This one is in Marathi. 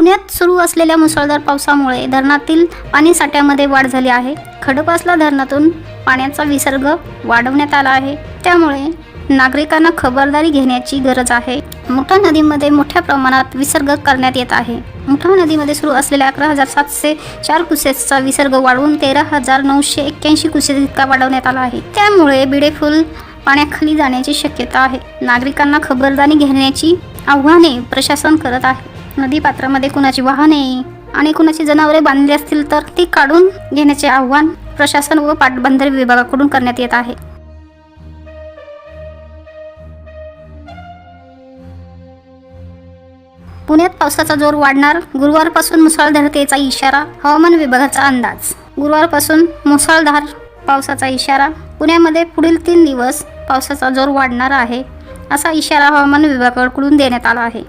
पुण्यात सुरू असलेल्या मुसळधार पावसामुळे धरणातील पाणी साठ्यामध्ये वाढ झाली आहे. खडकवासला धरणातून पाण्याचा विसर्ग वाढवण्यात आला आहे. त्यामुळे नागरिकांना खबरदारी घेण्याची गरज आहे. मुठा नदीमध्ये मोठ्या प्रमाणात विसर्ग करण्यात येत आहे. मुठा नदीमध्ये सुरू असलेल्या अकरा हजार सातशे चार कुसेसचा विसर्ग वाढवून तेरा हजार नऊशे एक्क्याऐंशी कुसेस इतका वाढवण्यात आला आहे. त्यामुळे बिडेफुल पाण्याखाली जाण्याची शक्यता आहे. नागरिकांना खबरदारी घेण्याची आव्हाने प्रशासन करत आहे. नदीपात्रामध्ये कुणाची वाहने आणि कुणाची जनावरे बांधली असतील तर ती काढून घेण्याचे आव्हान प्रशासन व पाटबंधारे विभागाकडून करण्यात येत आहे. पुण्यात पावसाचा जोर वाढणार गुरुवारपासून मुसळधारतेचा इशारा हवामान विभागाचा अंदाज. गुरुवारपासून मुसळधार पावसाचा इशारा पुण्यामध्ये पुढील तीन दिवस पावसाचा जोर वाढणार आहे असा इशारा हवामान विभागाकडून देण्यात आला आहे.